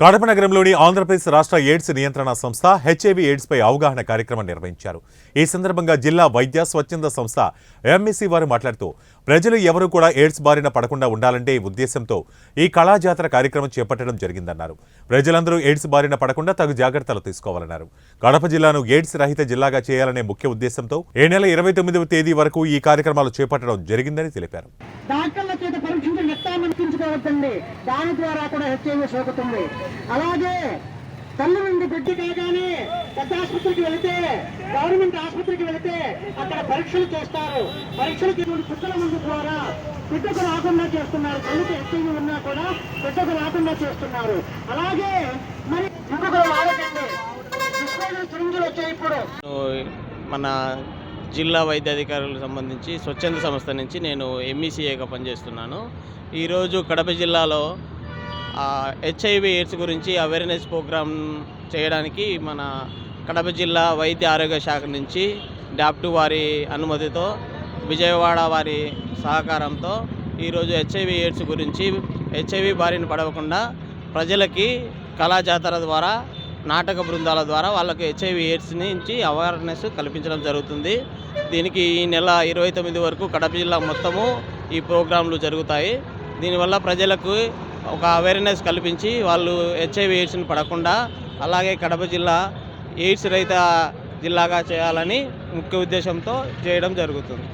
కడప నగరంలోని ఆంధ్రప్రదేశ్ రాష్ట్ర ఎయిడ్స్ నియంత్రణ సంస్థ హెచ్ఐవి ఎయిడ్స్పై అవగాహన కార్యక్రమం నిర్వహించారు. ఈ సందర్భంగా జిల్లా వైద్య స్వచ్ఛంద సంస్థ ఎంఎస్సీ వారు మాట్లాడుతూ ప్రజలు ఎవరూ కూడా ఎయిడ్స్ బారిన పడకుండా ఉండాలంటే ఈ ఉద్దేశంతో ఈ కళాజాతర కార్యక్రమం చేపట్టడం జరిగిందన్నారు. ప్రజలందరూ ఎయిడ్స్ బారిన పడకుండా తగు జాగ్రత్తలు తీసుకోవాలన్నారు. కడప జిల్లాను ఎయిడ్స్ రహిత జిల్లాగా చేయాలనే ముఖ్య ఉద్దేశంతో ఏ నెల ఇరవై తొమ్మిదవ తేదీ వరకు ఈ కార్యక్రమాలు చేపట్టడం జరిగిందని తెలిపారు. డాక్టర్ల చేత దాని ద్వారా కూడా హెచ్ఐవి సోకుతుంది. అలాగే తల్లి నుండి బిడ్డ కాగానే పెద్ద ఆసుపత్రికి వెళితే గవర్నమెంట్ ఆసుపత్రికి వెళితే అక్కడ పరీక్షలు చేస్తారు. పరీక్షలు చేసిన పుట్టల ముందు ద్వారా బిడ్డకు రాకుండా చేస్తున్నారు. తల్లికి హెచ్ఐవి ఉన్నా కూడా బిడ్డకు రాకుండా చేస్తున్నారు. అలాగే మరి సిరింజులు వచ్చాయి ఇప్పుడు. మన జిల్లా వైద్య అధికారులకు సంబంధించి స్వచ్ఛంద సంస్థ నుంచి నేను ఎంఈసీఏగా పనిచేస్తున్నాను. ఈరోజు కడప జిల్లాలో హెచ్ఐవి ఎయిడ్స్ గురించి అవేర్నెస్ ప్రోగ్రామ్ చేయడానికి మన కడప జిల్లా వైద్య ఆరోగ్య శాఖ నుంచి డాప్టు వారి అనుమతితో విజయవాడ వారి సహకారంతో ఈరోజు హెచ్ఐవి ఎయిడ్స్ గురించి హెచ్ఐవి బారిన పడవకుండా ప్రజలకి కళా జాతర ద్వారా నాటక బృందాల ద్వారా వాళ్ళకి హెచ్ఐవి ఎయిడ్స్ నుంచి అవేర్నెస్ కల్పించడం జరుగుతుంది. దీనికి ఈ నెల ఇరవై తొమ్మిది వరకు కడప జిల్లా మొత్తము ఈ ప్రోగ్రాంలు జరుగుతాయి. దీనివల్ల ప్రజలకు ఒక అవేర్నెస్ కల్పించి వాళ్ళు హెచ్ఐవి ఎయిడ్స్ని పడకుండా అలాగే కడప జిల్లా ఎయిడ్స్ రహిత జిల్లాగా చేయాలని ముఖ్య ఉద్దేశంతో చేయడం జరుగుతుంది.